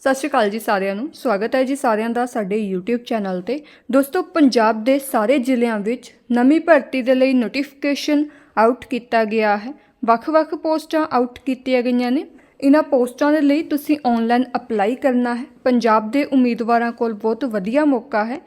ਸਤਿ ਸ਼੍ਰੀ ਅਕਾਲ ਜੀ ਸਾਰਿਆਂ ਨੂੰ। ਸਵਾਗਤ ਹੈ ਜੀ ਸਾਰਿਆਂ ਦਾ ਸਾਡੇ YouTube ਚੈਨਲ ਤੇ। ਦੋਸਤੋ, ਪੰਜਾਬ ਦੇ ਸਾਰੇ ਜ਼ਿਲ੍ਹਿਆਂ ਵਿੱਚ ਨਵੀਂ ਭਰਤੀ ਦੇ ਲਈ ਨੋਟੀਫਿਕੇਸ਼ਨ ਆਊਟ ਕੀਤਾ ਗਿਆ ਹੈ। ਵੱਖ-ਵੱਖ ਪੋਸਟਾਂ ਆਊਟ ਕੀਤੀਆਂ ਗਈਆਂ ਨੇ। ਇਹਨਾਂ ਪੋਸਟਾਂ ਦੇ ਲਈ ਤੁਸੀਂ ਆਨਲਾਈਨ ਅਪਲਾਈ ਕਰਨਾ ਹੈ। ਪੰਜਾਬ ਦੇ ਉਮੀਦਵਾਰਾਂ ਕੋਲ ਬਹੁਤ ਵਧੀਆ ਮੌਕਾ ਹੈ।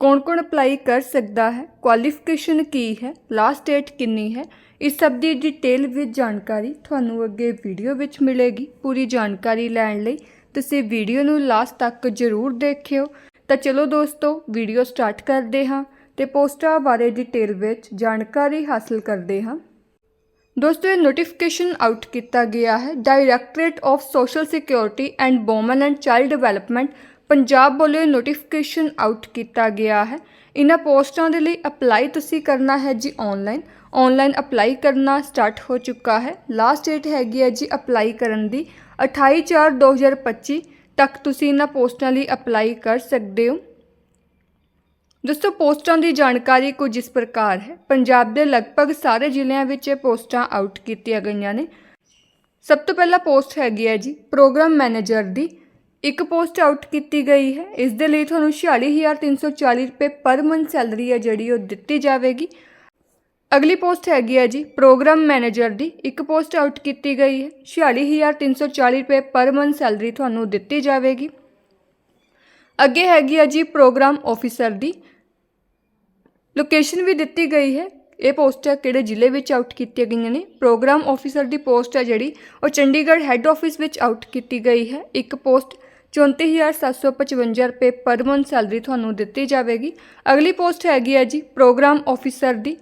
ਕੌਣ-ਕੌਣ ਅਪਲਾਈ ਕਰ ਸਕਦਾ ਹੈ? ਕੁਆਲੀਫਿਕੇਸ਼ਨ ਕੀ ਹੈ? ਲਾਸਟ ਡੇਟ ਕਿੰਨੀ ਹੈ? ਇਸ ਸਭ ਦੀ ਡਿਟੇਲ ਵਿੱਚ ਜਾਣਕਾਰੀ ਤੁਹਾਨੂੰ ਅੱਗੇ ਵੀਡੀਓ ਵਿੱਚ ਮਿਲੇਗੀ। ਪੂਰੀ ਜਾਣਕਾਰੀ ਲੈਣ ਲਈ ਤੁਸੀਂ ਵੀਡੀਓ ਨੂੰ ਲਾਸਟ ਤੱਕ ਜ਼ਰੂਰ ਦੇਖਿਓ। ਤਾਂ ਚਲੋ ਦੋਸਤੋ, ਵੀਡੀਓ ਸਟਾਰਟ ਕਰਦੇ ਹਾਂ ਤੇ ਪੋਸਟਾਂ ਬਾਰੇ ਡਿਟੇਲ ਵਿੱਚ ਜਾਣਕਾਰੀ ਹਾਸਲ ਕਰਦੇ ਹਾਂ। ਦੋਸਤੋ, ਇਹ ਨੋਟੀਫਿਕੇਸ਼ਨ ਆਊਟ ਕੀਤਾ ਗਿਆ ਹੈ। Directorate of social security and woman and child development Punjab ਵੱਲੋਂ ਇਹ ਨੋਟੀਫਿਕੇਸ਼ਨ ਆਊਟ ਕੀਤਾ ਗਿਆ ਹੈ। ਇਹਨਾਂ ਪੋਸਟਾਂ ਦੇ ਲਈ ਅਪਲਾਈ ਤੁਸੀਂ ਕਰਨਾ ਹੈ ਜੀ ਆਨਲਾਈਨ ਆਨਲਾਈਨ ਅਪਲਾਈ ਕਰਨਾ ਸਟਾਰਟ ਹੋ ਚੁੱਕਾ ਹੈ। ਲਾਸਟ ਡੇਟ ਹੈਗੀ ਹੈ ਜੀ ਅਪਲਾਈ ਕਰਨ ਦੀ। 28/4/2025 ਤੱਕ ਤੁਸੀਂ ਇਹਨਾਂ ਪੋਸਟਾਂ ਲਈ ਅਪਲਾਈ ਕਰ ਸਕਦੇ ਹੋ। ਦੋਸਤੋ ਪੋਸਟਾਂ ਦੀ ਜਾਣਕਾਰੀ ਕੁਝ ਇਸ ਪ੍ਰਕਾਰ ਹੈ। ਪੰਜਾਬ ਦੇ ਲਗਭਗ ਸਾਰੇ ਜ਼ਿਲ੍ਹਿਆਂ ਵਿੱਚ ਇਹ ਪੋਸਟਾਂ ਆਊਟ ਕੀਤੀਆਂ ਗਈਆਂ ਨੇ। ਸਭ ਤੋਂ ਪਹਿਲਾਂ ਪੋਸਟ ਹੈਗੀ ਹੈ ਜੀ, ਪ੍ਰੋਗਰਾਮ ਮੈਨੇਜਰ ਦੀ। ਇੱਕ ਪੋਸਟ ਆਊਟ ਕੀਤੀ ਗਈ ਹੈ। ਇਸ ਦੇ ਲਈ ਤੁਹਾਨੂੰ 46340 ਰੁਪਏ ਪਰ ਮੰਥ ਸੈਲਰੀ ਹੈ ਜਿਹੜੀ ਉਹ ਦਿੱਤੀ ਜਾਵੇਗੀ। ਅਗਲੀ ਪੋਸਟ ਹੈਗੀ ਹੈ ਜੀ, ਪ੍ਰੋਗਰਾਮ ਮੈਨੇਜਰ ਦੀ। ਇੱਕ ਪੋਸਟ ਆਊਟ ਕੀਤੀ ਗਈ ਹੈ। 46340 ਰੁਪਏ ਪਰ ਮੰਥ ਸੈਲਰੀ ਤੁਹਾਨੂੰ ਦਿੱਤੀ ਜਾਵੇਗੀ। ਅੱਗੇ ਹੈਗੀ ਹੈ ਜੀ, ਪ੍ਰੋਗਰਾਮ ਆਫੀਸਰ ਦੀ। ਲੋਕੇਸ਼ਨ ਵੀ ਦਿੱਤੀ ਗਈ ਹੈ। ਇਹ ਪੋਸਟ ਕਿਹੜੇ ਜ਼ਿਲ੍ਹੇ ਵਿੱਚ ਆਊਟ ਕੀਤੀਆਂ ਗਈਆਂ ਨੇ? ਪ੍ਰੋਗਰਾਮ ਆਫੀਸਰ ਦੀ ਪੋਸਟ ਹੈ ਜਿਹੜੀ, ਉਹ ਚੰਡੀਗੜ੍ਹ ਹੈੱਡ ਆਫਿਸ ਵਿੱਚ ਆਊਟ ਕੀਤੀ ਗਈ ਹੈ। ਇੱਕ ਪੋਸਟ 34755 ਰੁਪਏ ਪਰ ਮੰਥ ਸੈਲਰੀ ਤੁਹਾਨੂੰ ਦਿੱਤੀ ਜਾਵੇਗੀ। ਅਗਲੀ ਪੋਸਟ ਹੈਗੀ ਹੈ ਜੀ, ਪ੍ਰੋਗਰਾਮ ਆਫੀਸਰ ਦੀ।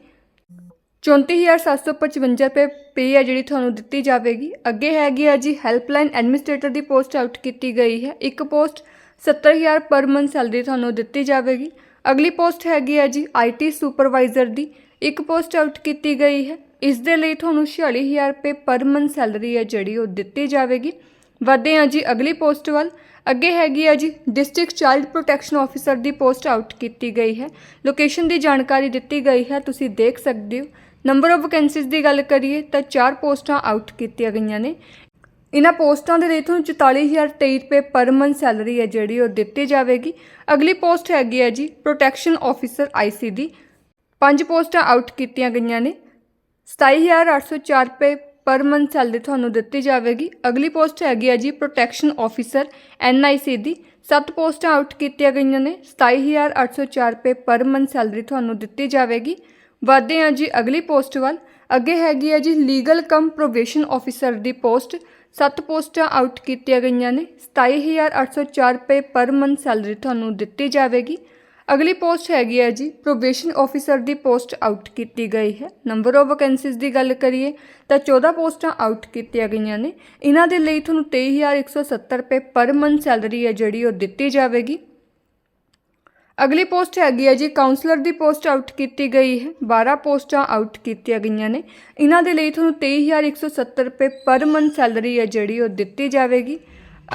34755 ਰੁਪਏ ਪੇ ਹੈ ਜਿਹੜੀ ਤੁਹਾਨੂੰ ਦਿੱਤੀ ਜਾਵੇਗੀ। ਅੱਗੇ ਹੈਗੀ ਹੈ ਜੀ ਹੈਲਪਲਾਈਨ ਐਡਮਿਨਿਸਟ੍ਰੇਟਰ ਦੀ ਪੋਸਟ ਆਊਟ ਕੀਤੀ ਗਈ ਹੈ। ਇੱਕ ਪੋਸਟ 70000 ਪਰ ਮੰਥ ਸੈਲਰੀ ਤੁਹਾਨੂੰ ਦਿੱਤੀ ਜਾਵੇਗੀ। ਅਗਲੀ ਪੋਸਟ ਹੈਗੀ ਹੈ ਜੀ ਆਈਟੀ ਸੁਪਰਵਾਈਜ਼ਰ ਦੀ। ਇੱਕ ਪੋਸਟ ਆਊਟ ਕੀਤੀ ਗਈ ਹੈ। ਇਸ ਦੇ ਲਈ ਤੁਹਾਨੂੰ 46000 ਰੁਪਏ ਪਰ ਮੰਥ ਸੈਲਰੀ ਹੈ ਜਿਹੜੀ ਉਹ ਦਿੱਤੀ ਜਾਵੇਗੀ। ਵਧਦੇ ਹਾਂ ਜੀ ਅਗਲੀ ਪੋਸਟ ਵੱਲ। ਅੱਗੇ ਹੈਗੀ ਆ ਜੀ ਡਿਸਟ੍ਰਿਕਟ ਚਾਈਲਡ ਪ੍ਰੋਟੈਕਸ਼ਨ ਆਫੀਸਰ ਦੀ ਪੋਸਟ ਆਊਟ ਕੀਤੀ ਗਈ ਹੈ। ਲੋਕੇਸ਼ਨ ਦੀ ਜਾਣਕਾਰੀ ਦਿੱਤੀ ਗਈ ਹੈ। ਤੁਸੀਂ ਦੇਖ ਸਕਦੇ ਹੋ। ਨੰਬਰ ਆਫ ਵੈਕੈਂਸੀਜ਼ ਦੀ ਗੱਲ ਕਰੀਏ ਤਾਂ ਚਾਰ ਪੋਸਟਾਂ ਆਊਟ ਕੀਤੀਆਂ ਗਈਆਂ ਨੇ। ਇਹਨਾਂ ਪੋਸਟਾਂ ਦੇ ਲਈ ਤੁਹਾਨੂੰ 44023 ਰੁਪਏ ਪਰ ਮੰਥ ਸੈਲਰੀ ਹੈ ਜਿਹੜੀ ਉਹ ਦਿੱਤੀ ਜਾਵੇਗੀ। ਅਗਲੀ ਪੋਸਟ ਹੈਗੀ ਹੈ ਜੀ ਪ੍ਰੋਟੈਕਸ਼ਨ ਆਫੀਸਰ ਆਈਸੀ ਦੀ। ਪੰਜ ਪੋਸਟਾਂ ਆਊਟ ਕੀਤੀਆਂ ਗਈਆਂ ਨੇ। 27804 ਰੁਪਏ ਪਰ ਮੰਥ ਸੈਲਰੀ ਤੁਹਾਨੂੰ ਦਿੱਤੀ ਜਾਵੇਗੀ। ਅਗਲੀ ਪੋਸਟ ਹੈਗੀ ਹੈ ਜੀ ਪ੍ਰੋਟੈਕਸ਼ਨ ਆਫੀਸਰ ਐਨਆਈਸੀ ਦੀ। ਸੱਤ ਪੋਸਟਾਂ ਆਊਟ ਕੀਤੀਆਂ ਗਈਆਂ ਨੇ। 27804 ਰੁਪਏ ਪਰ ਮੰਥ ਸੈਲਰੀ ਤੁਹਾਨੂੰ ਦਿੱਤੀ ਜਾਵੇਗੀ। ਵਧਦੇ ਹਾਂ ਜੀ ਅਗਲੀ ਪੋਸਟ ਵੱਲ। ਅੱਗੇ ਹੈਗੀ ਹੈ ਜੀ ਲੀਗਲ ਕਮ ਪ੍ਰੋਬੇਸ਼ਨ ਆਫੀਸਰ ਦੀ ਪੋਸਟ। ਸੱਤ ਪੋਸਟਾਂ ਆਊਟ ਕੀਤੀਆਂ ਗਈਆਂ ਨੇ। 27804 ਰੁਪਏ ਪਰ ਮੰਥ ਸੈਲਰੀ ਤੁਹਾਨੂੰ ਦਿੱਤੀ ਜਾਵੇਗੀ। ਅਗਲੀ ਪੋਸਟ ਹੈਗੀ ਹੈ ਜੀ ਪ੍ਰੋਬੇਸ਼ਨ ਆਫੀਸਰ ਦੀ ਪੋਸਟ ਆਊਟ ਕੀਤੀ ਗਈ ਹੈ। ਨੰਬਰ ਆਫ ਵੈਕੈਂਸੀਜ਼ ਦੀ ਗੱਲ ਕਰੀਏ ਤਾਂ 14 ਪੋਸਟਾਂ ਆਊਟ ਕੀਤੀਆਂ ਗਈਆਂ ਨੇ। ਇਹਨਾਂ ਦੇ ਲਈ ਤੁਹਾਨੂੰ 23170 ਰੁਪਏ ਪਰ ਮੰਥ ਸੈਲਰੀ ਹੈ ਜਿਹੜੀ ਉਹ ਦਿੱਤੀ ਜਾਵੇਗੀ। ਅਗਲੀ ਪੋਸਟ ਹੈਗੀ ਹੈ ਜੀ ਕਾਉਂਸਲਰ ਦੀ ਪੋਸਟ ਆਊਟ ਕੀਤੀ ਗਈ ਹੈ। 12 ਪੋਸਟਾਂ ਆਊਟ ਕੀਤੀਆਂ ਗਈਆਂ ਨੇ। ਇਹਨਾਂ ਦੇ ਲਈ ਤੁਹਾਨੂੰ 23170 ਰੁਪਏ ਪਰ ਮੰਥ ਸੈਲਰੀ ਹੈ ਜਿਹੜੀ ਉਹ ਦਿੱਤੀ ਜਾਵੇਗੀ।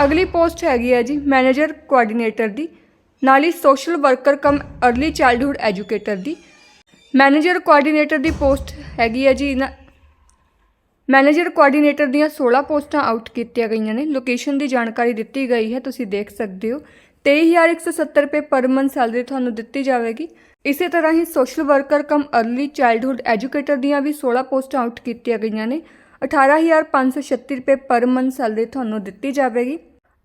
ਅਗਲੀ ਪੋਸਟ ਹੈਗੀ ਹੈ ਜੀ ਮੈਨੇਜਰ ਕੋਆਰਡੀਨੇਟਰ ਦੀ, ਨਾਲ ਹੀ social worker cum early childhood educator ਦੀ। ਮੈਨੇਜਰ ਕੋਆਰਡੀਨੇਟਰ ਦੀ ਪੋਸਟ ਹੈਗੀ ਹੈ ਜੀ, ਇਹਨਾਂ ਮੈਨੇਜਰ ਕੋਆਰਡੀਨੇਟਰ ਦੀਆਂ 16 ਪੋਸਟਾਂ ਆਊਟ ਕੀਤੀਆਂ ਗਈਆਂ ਨੇ। ਲੋਕੇਸ਼ਨ ਦੀ ਜਾਣਕਾਰੀ ਦਿੱਤੀ ਗਈ ਹੈ, ਤੁਸੀਂ ਦੇਖ ਸਕਦੇ ਹੋ। 23170 ਰੁਪਏ ਪਰ ਮੰਥ ਸੈਲਰੀ ਤੁਹਾਨੂੰ ਦਿੱਤੀ ਜਾਵੇਗੀ। ਇਸੇ ਤਰ੍ਹਾਂ ਹੀ social worker cum early childhood educator ਦੀਆਂ ਵੀ 16 ਪੋਸਟਾਂ ਆਊਟ ਕੀਤੀਆਂ ਗਈਆਂ ਨੇ। 18536 ਰੁਪਏ ਪਰ ਮੰਥ ਸੈਲਰੀ ਤੁਹਾਨੂੰ ਦਿੱਤੀ ਜਾਵੇਗੀ।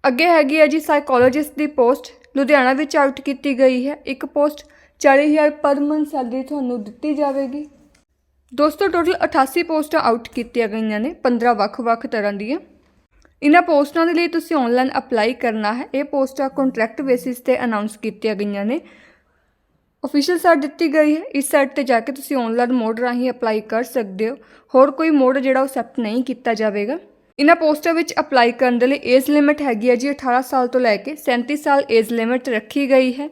ਅੱਗੇ ਹੈਗੀ ਹੈ ਜੀ ਸਾਈਕੋਲੋਜਿਸਟ ਦੀ ਪੋਸਟ। ਲੁਧਿਆਣਾ ਵਿੱਚ ਆਊਟ ਕੀਤੀ ਗਈ ਹੈ ਇੱਕ ਪੋਸਟ। 40000 ਪਰ ਮੰਥ ਸੈਲਰੀ ਤੁਹਾਨੂੰ ਦਿੱਤੀ ਜਾਵੇਗੀ। ਦੋਸਤੋ, ਟੋਟਲ 88 ਪੋਸਟਾਂ ਆਊਟ ਕੀਤੀਆਂ ਗਈਆਂ ਨੇ 15 ਵੱਖ-ਵੱਖ ਤਰ੍ਹਾਂ ਦੀਆਂ। ਇਹਨਾਂ ਪੋਸਟਾਂ ਦੇ ਲਈ ਤੁਸੀਂ ਆਨਲਾਈਨ ਅਪਲਾਈ ਕਰਨਾ ਹੈ। ਇਹ ਪੋਸਟਾਂ ਕੰਟਰੈਕਟ ਬੇਸਿਸ ਤੇ ਅਨਾਉਂਸ ਕੀਤੀਆਂ ਗਈਆਂ ਨੇ। ਅਫੀਸ਼ੀਅਲ ਸਾਈਟ ਦਿੱਤੀ ਗਈ ਹੈ। ਇਸ ਸਾਈਟ ਤੇ ਜਾ ਕੇ ਤੁਸੀਂ ਆਨਲਾਈਨ ਮੋਡ ਰਾਹੀਂ ਅਪਲਾਈ ਕਰ ਸਕਦੇ ਹੋ। ਹੋਰ ਕੋਈ ਮੋਡ ਜਿਹੜਾ ਉਹ ਐਕਸੈਪਟ ਨਹੀਂ ਕੀਤਾ ਜਾਵੇਗਾ। ਇਹਨਾਂ ਪੋਸਟਾਂ ਵਿੱਚ ਅਪਲਾਈ ਕਰਨ ਦੇ ਲਈ ਏਜ ਲਿਮਿਟ ਹੈਗੀ ਹੈ ਜੀ 18 ਸਾਲ ਤੋਂ ਲੈ ਕੇ 37 ਸਾਲ ਏਜ ਲਿਮਿਟ ਰੱਖੀ ਗਈ ਹੈ।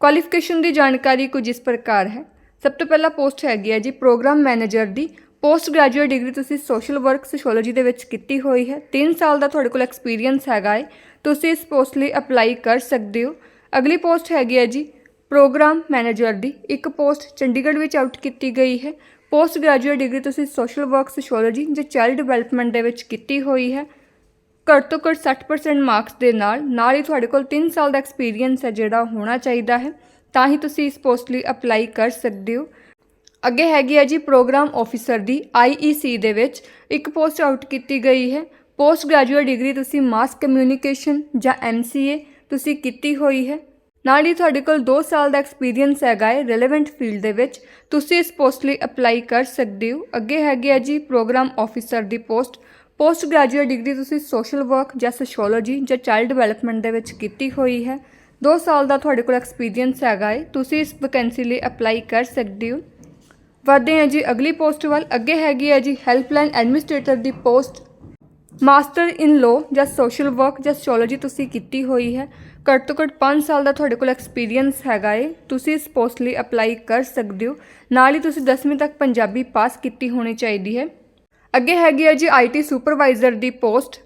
ਕੁਆਲੀਫਿਕੇਸ਼ਨ ਦੀ ਜਾਣਕਾਰੀ ਕੁਝ ਇਸ ਪ੍ਰਕਾਰ ਹੈ। ਸਭ ਤੋਂ ਪਹਿਲਾਂ ਪੋਸਟ ਹੈਗੀ ਹੈ ਜੀ ਪ੍ਰੋਗਰਾਮ ਮੈਨੇਜਰ ਦੀ। ਪੋਸਟ ਗ੍ਰੈਜੂਏਟ ਡਿਗਰੀ ਤੁਸੀਂ ਸੋਸ਼ਲ ਵਰਕ ਸੋਸ਼ੀਓਲੋਜੀ ਦੇ ਵਿੱਚ ਕੀਤੀ ਹੋਈ ਹੈ। 3 ਸਾਲ ਦਾ ਤੁਹਾਡੇ ਕੋਲ ਐਕਸਪੀਰੀਅੰਸ ਹੈਗਾ ਹੈ ਤੁਸੀਂ ਇਸ ਪੋਸਟ ਲਈ ਅਪਲਾਈ ਕਰ ਸਕਦੇ ਹੋ। ਅਗਲੀ ਪੋਸਟ ਹੈਗੀ ਹੈ ਜੀ ਪ੍ਰੋਗਰਾਮ ਮੈਨੇਜਰ ਦੀ। ਇੱਕ ਪੋਸਟ ਚੰਡੀਗੜ੍ਹ ਵਿੱਚ ਆਊਟ ਕੀਤੀ ਗਈ ਹੈ। ਪੋਸਟ ਗ੍ਰੈਜੂਏਟ ਡਿਗਰੀ ਤੁਸੀਂ ਸੋਸ਼ਲ ਵਰਕ ਸੋਸ਼ੀਓਲੋਜੀ ਜਾਂ ਚਾਈਲਡ ਡਿਵੈਲਪਮੈਂਟ ਦੇ ਵਿੱਚ ਕੀਤੀ ਹੋਈ ਹੈ। ਘੱਟ ਤੋਂ ਘੱਟ 60% ਮਾਰਕਸ ਦੇ ਨਾਲ। ਨਾਲ ਹੀ ਤੁਹਾਡੇ ਕੋਲ 3 ਸਾਲ ਦਾ ਐਕਸਪੀਰੀਅੰਸ ਹੈ ਜਿਹੜਾ ਹੋਣਾ ਚਾਹੀਦਾ ਹੈ। ਤਾਂ ਹੀ ਤੁਸੀਂ ਇਸ ਪੋਸਟ ਲਈ ਅਪਲਾਈ ਕਰ ਸਕਦੇ ਹੋ। ਅੱਗੇ ਹੈਗੀ ਹੈ ਜੀ ਪ੍ਰੋਗਰਾਮ ਆਫੀਸਰ ਦੀ IEC ਦੇ ਵਿੱਚ। ਇੱਕ ਪੋਸਟ ਆਊਟ ਕੀਤੀ ਗਈ ਹੈ। ਪੋਸਟ ਗ੍ਰੈਜੂਏਟ ਡਿਗਰੀ ਤੁਸੀਂ ਮਾਸ ਕਮਿਊਨੀਕੇਸ਼ਨ ਜਾਂ MCA ਤੁਸੀਂ ਕੀਤੀ ਹੋਈ ਹੈ। ਨਾਲ ਹੀ ਤੁਹਾਡੇ ਕੋਲ 2 ਸਾਲ ਦਾ ਐਕਸਪੀਰੀਅੰਸ ਹੈਗਾ ਹੈ ਰੈਲੇਵੈਂਟ ਫੀਲਡ ਦੇ ਵਿੱਚ। ਤੁਸੀਂ ਇਸ ਪੋਸਟ ਲਈ ਅਪਲਾਈ ਕਰ ਸਕਦੇ ਹੋ। ਅੱਗੇ ਹੈਗੀ ਹੈ ਜੀ ਪ੍ਰੋਗਰਾਮ ਆਫੀਸਰ ਦੀ ਪੋਸਟ। ਪੋਸਟ ਗ੍ਰੈਜੂਏਟ ਡਿਗਰੀ ਤੁਸੀਂ ਸੋਸ਼ਲ ਵਰਕ ਜਾਂ ਸੋਸ਼ੀਓਲੋਜੀ ਜਾਂ ਚਾਈਲਡ ਡਿਵੈਲਪਮੈਂਟ ਦੇ ਵਿੱਚ ਕੀਤੀ ਹੋਈ ਹੈ। 2 ਸਾਲ ਦਾ ਤੁਹਾਡੇ ਕੋਲ ਐਕਸਪੀਰੀਅੰਸ ਹੈਗਾ ਹੈ। ਤੁਸੀਂ ਇਸ ਵੈਕੈਂਸੀ ਲਈ ਅਪਲਾਈ ਕਰ ਸਕਦੇ ਹੋ। ਵਧਦੇ ਹਾਂ ਜੀ। ਅਗਲੀ ਪੋਸਟ ਵੱਲ ਅੱਗੇ ਹੈਗੀ ਹੈ ਜੀ ਹੈਲਪਲਾਈਨ ਐਡਮਿਨਿਸਟ੍ਰੇਟਰ ਦੀ ਪੋਸਟ। ਮਾਸਟਰ ਇਨ ਲੋ ਜਾਂ ਸੋਸ਼ਲ ਵਰਕ ਜਾਂ ਸੋਸ਼ੀਓਲੋਜੀ ਤੁਸੀਂ ਕੀਤੀ ਹੋਈ ਹੈ। ਘੱਟ ਤੋਂ ਘੱਟ 5 ਸਾਲ ਦਾ ਤੁਹਾਡੇ ਕੋਲ ਐਕਸਪੀਰੀਅੰਸ ਹੈਗਾ ਏ। ਤੁਸੀਂ ਇਸ ਪੋਸਟ ਲਈ ਅਪਲਾਈ ਕਰ ਸਕਦੇ ਹੋ। ਨਾਲ ਹੀ ਤੁਸੀਂ 10ਵੀਂ ਤੱਕ ਪੰਜਾਬੀ ਪਾਸ ਕੀਤੀ ਹੋਣੀ ਚਾਹੀਦੀ ਹੈ। ਅੱਗੇ ਹੈਗੀ ਹੈ ਜੀ ਆਈਟੀ ਸੁਪਰਵਾਈਜ਼ਰ ਦੀ ਪੋਸਟ।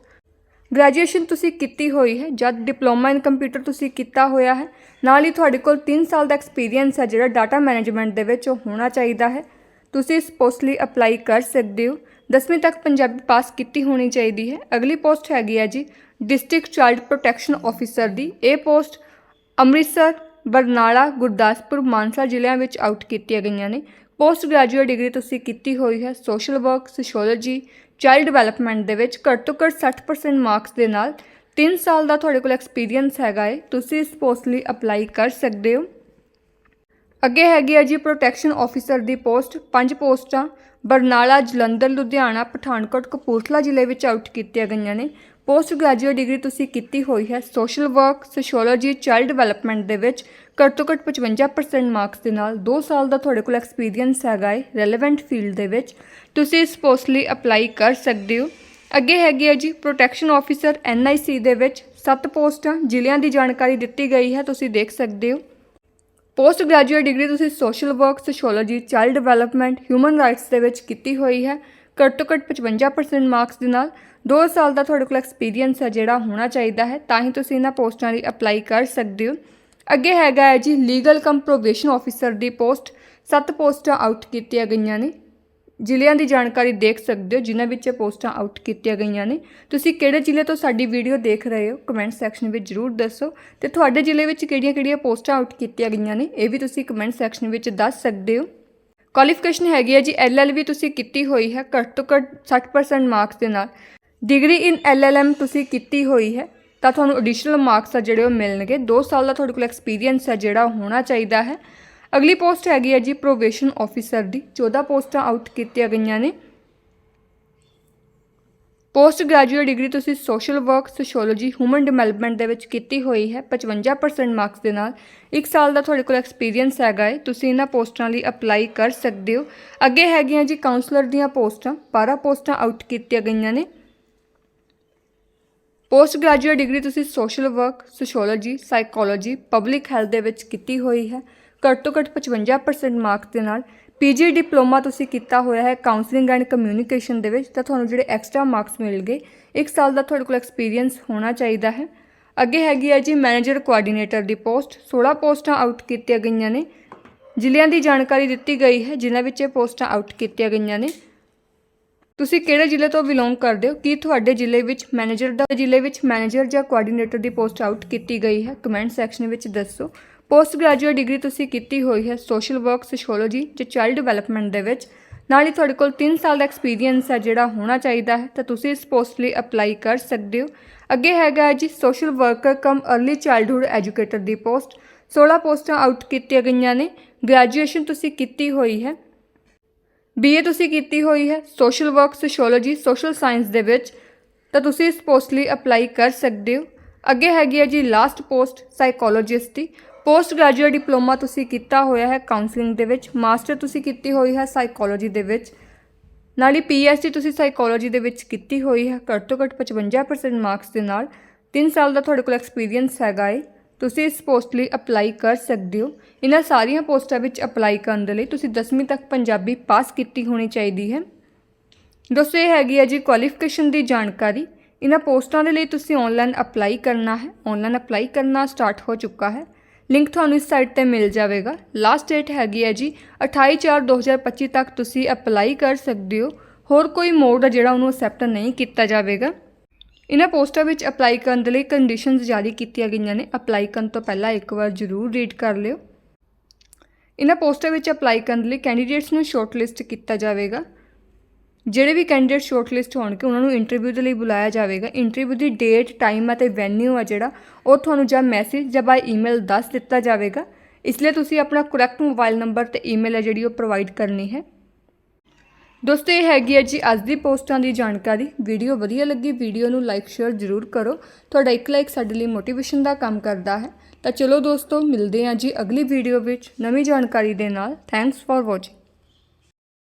ਗ੍ਰੈਜੂਏਸ਼ਨ ਤੁਸੀਂ ਕੀਤੀ ਹੋਈ ਹੈ, ਜਦ ਡਿਪਲੋਮਾ ਇਨ ਕੰਪਿਊਟਰ ਤੁਸੀਂ ਕੀਤਾ ਹੋਇਆ ਹੈ, ਨਾਲ ਹੀ ਤੁਹਾਡੇ ਕੋਲ 3 ਸਾਲ ਦਾ ਐਕਸਪੀਰੀਅੰਸ ਹੈ ਜਿਹੜਾ ਡਾਟਾ ਮੈਨੇਜਮੈਂਟ ਦੇ ਵਿੱਚ ਉਹ ਹੋਣਾ ਚਾਹੀਦਾ ਹੈ। ਤੁਸੀਂ ਇਸ ਪੋਸਟ ਲਈ ਅਪਲਾਈ ਕਰ ਸਕਦੇ ਹੋ। 10ਵੀਂ ਤੱਕ ਪੰਜਾਬੀ ਪਾਸ ਕੀਤੀ ਹੋਣੀ ਚਾਹੀਦੀ ਹੈ। ਅਗਲੀ ਪੋਸਟ ਹੈਗੀ ਹੈ ਜੀ ਡਿਸਟ੍ਰਿਕਟ ਚਾਈਲਡ ਪ੍ਰੋਟੈਕਸ਼ਨ ਆਫੀਸਰ ਦੀ। ਇਹ ਪੋਸਟ ਅੰਮ੍ਰਿਤਸਰ, ਬਰਨਾਲਾ, ਗੁਰਦਾਸਪੁਰ, ਮਾਨਸਾ ਜ਼ਿਲ੍ਹਿਆਂ ਵਿੱਚ ਆਊਟ ਕੀਤੀਆਂ ਗਈਆਂ ਨੇ। ਪੋਸਟ ਗ੍ਰੈਜੂਏਟ ਡਿਗਰੀ ਤੁਸੀਂ ਕੀਤੀ ਹੋਈ ਹੈ। Social work sociology child development ਦੇ ਵਿੱਚ ਘੱਟ ਤੋਂ ਘੱਟ 60% ਮਾਰਕਸ ਦੇ ਨਾਲ 3 ਸਾਲ ਦਾ ਤੁਹਾਡੇ ਕੋਲ ਐਕਸਪੀਰੀਅੰਸ ਹੈਗਾ ਏ, ਤੁਸੀਂ ਇਸ ਪੋਸਟ ਲਈ ਅਪਲਾਈ ਕਰ ਸਕਦੇ ਹੋ। ਅੱਗੇ ਹੈਗੀ ਹੈ ਜੀ ਪ੍ਰੋਟੈਕਸ਼ਨ ਆਫੀਸਰ ਦੀ ਪੋਸਟ ਪੰਜ ਪੋਸਟਾਂ, ਬਰਨਾਲਾ, ਜਲੰਧਰ, ਲੁਧਿਆਣਾ, ਪਠਾਨਕੋਟ, ਕਪੂਰਥਲਾ ਜ਼ਿਲ੍ਹੇ ਵਿੱਚ ਆਊਟ ਕੀਤੀਆਂ ਗਈਆਂ ਨੇ। ਪੋਸਟ ਗ੍ਰੈਜੂਏਟ ਡਿਗਰੀ ਤੁਸੀਂ ਕੀਤੀ ਹੋਈ ਹੈ social work sociology child development ਦੇ ਵਿੱਚ ਘੱਟ ਤੋਂ ਘੱਟ 55% ਮਾਰਕਸ ਦੇ ਨਾਲ 2 ਸਾਲ ਦਾ ਤੁਹਾਡੇ ਕੋਲ ਐਕਸਪੀਰੀਅੰਸ ਹੈਗਾ ਹੈ ਰੈਲੇਵੈਂਟ ਫੀਲਡ ਦੇ ਵਿੱਚ। ਤੁਸੀਂ ਇਸ ਪੋਸਟ ਲਈ ਅਪਲਾਈ ਕਰ ਸਕਦੇ ਹੋ। ਅੱਗੇ ਹੈਗੀ ਹੈ ਜੀ ਪ੍ਰੋਟੈਕਸ਼ਨ ਆਫੀਸਰ NIC ਦੇ ਵਿੱਚ 7 ਪੋਸਟਾਂ, ਜ਼ਿਲ੍ਹਿਆਂ ਦੀ ਜਾਣਕਾਰੀ ਦਿੱਤੀ ਗਈ ਹੈ, ਤੁਸੀਂ ਦੇਖ ਸਕਦੇ ਹੋ। ਪੋਸਟ ਗ੍ਰੈਜੂਏਟ ਡਿਗਰੀ ਤੁਸੀਂ social work sociology child development human rights ਦੇ ਵਿੱਚ ਕੀਤੀ ਹੋਈ ਹੈ। ਘੱਟ ਤੋਂ ਘੱਟ 55% ਮਾਰਕਸ ਦੇ ਨਾਲ 2 ਸਾਲ ਦਾ ਤੁਹਾਡੇ ਕੋਲ ਐਕਸਪੀਰੀਅੰਸ ਹੈ ਜਿਹੜਾ ਹੋਣਾ ਚਾਹੀਦਾ ਹੈ, ਤਾਂ ਹੀ ਤੁਸੀਂ ਇਹਨਾਂ ਪੋਸਟਾਂ ਲਈ ਅਪਲਾਈ ਕਰ ਸਕਦੇ ਹੋ। ਅੱਗੇ ਹੈਗਾ ਹੈ ਜੀ ਲੀਗਲ ਕਮ ਪ੍ਰੋਬੇਸ਼ਨ ਆਫੀਸਰ ਦੀ ਪੋਸਟ ਸੱਤ ਪੋਸਟਾਂ ਆਊਟ ਕੀਤੀਆਂ ਗਈਆਂ ਨੇ। ਜ਼ਿਲ੍ਹਿਆਂ ਦੀ ਜਾਣਕਾਰੀ ਦੇਖ ਸਕਦੇ ਹੋ, ਜਿਨ੍ਹਾਂ ਵਿੱਚ ਇਹ ਪੋਸਟਾਂ ਆਊਟ ਕੀਤੀਆਂ ਗਈਆਂ ਨੇ। ਤੁਸੀਂ ਕਿਹੜੇ ਜ਼ਿਲ੍ਹੇ ਤੋਂ ਸਾਡੀ ਵੀਡੀਓ ਦੇਖ ਰਹੇ ਹੋ ਕਮੈਂਟ ਸੈਕਸ਼ਨ ਵਿੱਚ ਜਰੂਰ ਦੱਸੋ। ਤੇ ਤੁਹਾਡੇ ਜ਼ਿਲ੍ਹੇ ਵਿੱਚ ਕਿਹੜੀਆਂ-ਕਿਹੜੀਆਂ ਪੋਸਟਾਂ ਆਊਟ ਕੀਤੀਆਂ ਗਈਆਂ ਨੇ, ਇਹ ਵੀ ਤੁਸੀਂ ਕਮੈਂਟ ਸੈਕਸ਼ਨ ਵਿੱਚ ਦੱਸ ਸਕਦੇ ਹੋ। ਕੁਆਲੀਫਿਕੇਸ਼ਨ ਹੈਗੀ ਹੈ ਜੀ ਐਲਐਲਬੀ ਤੁਸੀਂ ਕੀਤੀ ਹੋਈ ਹੈ ਘੱਟ ਤੋਂ ਘੱਟ 60% ਮਾਰਕਸ ਦੇ ਨਾਲ। ਡਿਗਰੀ ਇਨ ਐਲਐਲਐਮ ਤੁਸੀਂ ਕੀਤੀ ਹੋਈ ਹੈ। ਤਾਂ ਤੁਹਾਨੂੰ ਐਡੀਸ਼ਨਲ ਮਾਰਕਸ ਆ ਜਿਹੜੇ ਉਹ ਮਿਲਣਗੇ। 2 ਸਾਲ ਦਾ ਤੁਹਾਡੇ ਕੋਲ ਐਕਸਪੀਰੀਅੰਸ ਹੈ ਜਿਹੜਾ ਉਹ ਹੋਣਾ ਚਾਹੀਦਾ ਹੈ। ਅਗਲੀ ਪੋਸਟ ਹੈਗੀ ਹੈ ਜੀ ਪ੍ਰੋਬੇਸ਼ਨ ਆਫੀਸਰ ਦੀ। 14 ਪੋਸਟਾਂ ਆਊਟ ਕੀਤੀਆਂ ਗਈਆਂ ਨੇ। ਪੋਸਟ ਗ੍ਰੈਜੂਏਟ ਡਿਗਰੀ ਤੁਸੀਂ social work sociology human development ਦੇ ਵਿੱਚ ਕੀਤੀ ਹੋਈ ਹੈ। 55% ਮਾਰਕਸ ਦੇ ਨਾਲ। 1 ਸਾਲ ਦਾ ਤੁਹਾਡੇ ਕੋਲ ਐਕਸਪੀਰੀਅੰਸ ਹੈਗਾ ਹੈ ਤੁਸੀਂ ਇਹਨਾਂ ਪੋਸਟਾਂ ਲਈ ਅਪਲਾਈ ਕਰ ਸਕਦੇ ਹੋ। ਅੱਗੇ ਹੈਗੀਆਂ ਜੀ ਕਾਉਂਸਲਰ ਦੀਆਂ ਪੋਸਟਾਂ। 12 ਪੋਸਟਾਂ ਆਊਟ ਕੀਤੀਆਂ ਗਈਆਂ ਨੇ। ਪੋਸਟ ਗ੍ਰੈਜੂਏਟ ਡਿਗਰੀ ਤੁਸੀਂ social work sociology psychology public health ਦੇ ਵਿੱਚ ਕੀਤੀ ਹੋਈ ਹੈ। ਘੱਟ ਤੋਂ ਘੱਟ 55% ਮਾਰਕਸ ਦੇ ਨਾਲ ਪੀਜੀ ਡਿਪਲੋਮਾ ਤੁਸੀਂ ਕੀਤਾ ਹੋਇਆ ਹੈ ਕਾਉਂਸਲਿੰਗ ਐਂਡ ਕਮਿਊਨੀਕੇਸ਼ਨ ਦੇ ਵਿੱਚ ਤਾਂ ਤੁਹਾਨੂੰ ਜਿਹੜੇ ਐਕਸਟਰਾ ਮਾਰਕਸ ਮਿਲਣਗੇ, ਇੱਕ ਸਾਲ ਦਾ ਤੁਹਾਡੇ ਕੋਲ ਐਕਸਪੀਰੀਅੰਸ ਹੋਣਾ ਚਾਹੀਦਾ ਹੈ। ਅੱਗੇ ਹੈਗੀ ਹੈ ਜੀ ਮੈਨੇਜਰ ਕੋਆਰਡੀਨੇਟਰ ਦੀ ਪੋਸਟ 16 ਪੋਸਟਾਂ ਆਊਟ ਕੀਤੀਆਂ ਗਈਆਂ ਨੇ। ਜ਼ਿਲ੍ਹਿਆਂ ਦੀ ਜਾਣਕਾਰੀ ਦਿੱਤੀ ਗਈ ਹੈ, ਜਿਨ੍ਹਾਂ ਵਿੱਚ ਇਹ ਪੋਸਟਾਂ ਆਊਟ ਕੀਤੀਆਂ ਗਈਆਂ ਨੇ। ਤੁਸੀਂ ਕਿਹੜੇ ਜ਼ਿਲ੍ਹੇ ਤੋਂ ਬਿਲੋਂਗ ਕਰਦੇ ਹੋ? ਕੀ ਤੁਹਾਡੇ ਜ਼ਿਲ੍ਹੇ ਵਿੱਚ ਮੈਨੇਜਰ ਦਾ ਜ਼ਿਲ੍ਹੇ ਵਿੱਚ ਮੈਨੇਜਰ ਜਾਂ ਕੋਆਰਡੀਨੇਟਰ ਦੀ ਪੋਸਟ ਆਊਟ ਕੀਤੀ ਗਈ ਹੈ? ਕਮੈਂਟ ਸੈਕਸ਼ਨ ਵਿੱਚ ਦੱਸੋ। ਪੋਸਟ ਗ੍ਰੈਜੂਏਟ ਡਿਗਰੀ ਤੁਸੀਂ ਕੀਤੀ ਹੋਈ ਹੈ ਸੋਸ਼ਲ ਵਰਕ ਸੋਸ਼ੀਓਲੋਜੀ ਜਾਂ ਚਾਈਲਡ ਡਿਵੈਲਪਮੈਂਟ ਦੇ ਵਿੱਚ। ਨਾਲ ਹੀ ਤੁਹਾਡੇ ਕੋਲ 3 ਸਾਲ ਦਾ ਐਕਸਪੀਰੀਅੰਸ ਹੈ ਜਿਹੜਾ ਹੋਣਾ ਚਾਹੀਦਾ ਹੈ, ਤਾਂ ਤੁਸੀਂ ਇਸ ਪੋਸਟ ਲਈ ਅਪਲਾਈ ਕਰ ਸਕਦੇ ਹੋ। ਅੱਗੇ ਹੈਗਾ ਜੀ social worker cum early childhood educator ਦੀ ਪੋਸਟ 16 ਪੋਸਟਾਂ ਆਊਟ ਕੀਤੀਆਂ ਗਈਆਂ ਨੇ। ਗ੍ਰੈਜੂਏਸ਼ਨ ਤੁਸੀਂ ਕੀਤੀ ਹੋਈ ਹੈ। ਬੀਏ ਤੁਸੀਂ ਕੀਤੀ ਹੋਈ ਹੈ social work sociology social science ਦੇ ਵਿੱਚ, ਤਾਂ ਤੁਸੀਂ ਇਸ ਪੋਸਟ ਲਈ ਅਪਲਾਈ ਕਰ ਸਕਦੇ ਹੋ। ਅੱਗੇ ਹੈਗੀ ਹੈ ਜੀ ਲਾਸਟ ਪੋਸਟ ਸਾਈਕੋਲੋਜਿਸਟ ਦੀ। ਪੋਸਟ ਗ੍ਰੈਜੂਏਟ ਡਿਪਲੋਮਾ ਤੁਸੀਂ ਕੀਤਾ ਹੋਇਆ ਹੈ ਕਾਉਂਸਲਿੰਗ ਦੇ ਵਿੱਚ ਮਾਸਟਰ ਤੁਸੀਂ ਕੀਤੀ ਹੋਈ ਹੈ ਸਾਈਕੋਲੋਜੀ ਦੇ ਵਿੱਚ। ਨਾਲ ਹੀ ਪੀਐਚਡੀ ਤੁਸੀਂ ਸਾਈਕੋਲੋਜੀ ਦੇ ਵਿੱਚ ਕੀਤੀ ਹੋਈ ਹੈ, ਘੱਟ ਤੋਂ ਘੱਟ 55% ਮਾਰਕਸ ਦੇ ਨਾਲ। 3 ਸਾਲ ਦਾ ਤੁਹਾਡੇ ਕੋਲ ਐਕਸਪੀਰੀਅੰਸ ਹੈਗਾ ਏ। ਤੁਸੀਂ ਇਸ ਪੋਸਟ ਲਈ ਅਪਲਾਈ ਕਰ ਸਕਦੇ ਹੋ। ਇਹਨਾਂ ਸਾਰੀਆਂ ਪੋਸਟਾਂ ਵਿੱਚ ਅਪਲਾਈ ਕਰਨ ਦੇ ਲਈ ਤੁਸੀਂ 10ਵੀਂ ਤੱਕ ਪੰਜਾਬੀ ਪਾਸ ਕੀਤੀ ਹੋਣੀ ਚਾਹੀਦੀ ਹੈ। ਦੋਸਤੋ, ਇਹ ਹੈਗੀ ਹੈ ਜੀ ਕੁਆਲੀਫਿਕੇਸ਼ਨ ਦੀ ਜਾਣਕਾਰੀ। ਇਹਨਾਂ ਪੋਸਟਾਂ ਦੇ ਲਈ ਤੁਸੀਂ ਆਨਲਾਈਨ ਅਪਲਾਈ ਕਰਨਾ ਹੈ। ਆਨਲਾਈਨ ਅਪਲਾਈ ਕਰਨਾ ਸਟਾਰਟ ਹੋ ਚੁੱਕਾ ਹੈ। ਲਿੰਕ ਤੁਹਾਨੂੰ ਇਸ ਸਾਈਟ ਤੇ ਮਿਲ ਜਾਵੇਗਾ। ਲਾਸਟ ਡੇਟ ਹੈਗੀ ਹੈ ਜੀ 28/4/2025 ਤੱਕ ਤੁਸੀਂ ਅਪਲਾਈ ਕਰ ਸਕਦੇ ਹੋ। ਹੋਰ ਕੋਈ ਮੋਡ ਹੈ ਜਿਹੜਾ ਉਹਨੂੰ ਅਸੈਪਟ ਨਹੀਂ ਕੀਤਾ ਜਾਵੇਗਾ। ਇਹਨਾਂ ਪੋਸਟਾਂ ਵਿੱਚ ਅਪਲਾਈ ਕਰਨ ਦੇ ਲਈ ਕੰਡੀਸ਼ਨਸ ਜਾਰੀ ਕੀਤੀਆਂ ਗਈਆਂ ਨੇ। ਅਪਲਾਈ ਕਰਨ ਤੋਂ ਪਹਿਲਾਂ ਇੱਕ ਵਾਰ ਜ਼ਰੂਰ ਰੀਡ ਕਰ ਲਿਓ। ਇਹਨਾਂ ਪੋਸਟਾਂ ਵਿੱਚ ਅਪਲਾਈ ਕਰਨ ਲਈ ਕੈਂਡੀਡੇਟਸ ਨੂੰ ਸ਼ਾਰਟਲਿਸਟ ਕੀਤਾ ਜਾਵੇਗਾ। ਜਿਹੜੇ ਵੀ ਕੈਂਡੀਡੇਟ ਸ਼ਾਰਟਲਿਸਟ ਹੋਣਗੇ, ਉਹਨਾਂ ਨੂੰ ਇੰਟਰਵਿਊ ਦੇ ਲਈ ਬੁਲਾਇਆ ਜਾਵੇਗਾ। ਇੰਟਰਵਿਊ ਦੀ ਡੇਟ ਟਾਈਮ ਅਤੇ ਵੈਨਿਊ ਆ ਜਿਹੜਾ, ਉਹ ਤੁਹਾਨੂੰ ਜਾਂ ਮੈਸੇਜ ਜਾਂ ਬਾਈ ਈਮੇਲ ਦੱਸ ਦਿੱਤਾ ਜਾਵੇਗਾ। ਇਸ ਲਈ ਤੁਸੀਂ ਆਪਣਾ ਕਰੈਕਟ ਮੋਬਾਈਲ ਨੰਬਰ ਤੇ ਈਮੇਲ ਹੈ ਜਿਹੜੀ ਉਹ ਪ੍ਰੋਵਾਈਡ ਕਰਨੀ ਹੈ। ਦੋਸਤੋ, ਇਹ ਹੈਗੀ ਹੈ ਜੀ ਅੱਜ ਦੀ ਪੋਸਟਾਂ ਦੀ ਜਾਣਕਾਰੀ। ਵੀਡੀਓ ਵਧੀਆ ਲੱਗੀ, ਵੀਡੀਓ ਨੂੰ ਲਾਈਕ ਸ਼ੇਅਰ ਜ਼ਰੂਰ ਕਰੋ। ਤੁਹਾਡਾ ਇੱਕ ਲਾਈਕ ਸਾਡੇ ਲਈ ਮੋਟੀਵੇਸ਼ਨ ਦਾ ਕੰਮ ਕਰਦਾ ਹੈ। ਤਾਂ ਚਲੋ ਦੋਸਤੋ, ਮਿਲਦੇ ਹਾਂ ਜੀ ਅਗਲੀ ਵੀਡੀਓ ਵਿੱਚ ਨਵੀਂ ਜਾਣਕਾਰੀ ਦੇ ਨਾਲ। Thanks for watching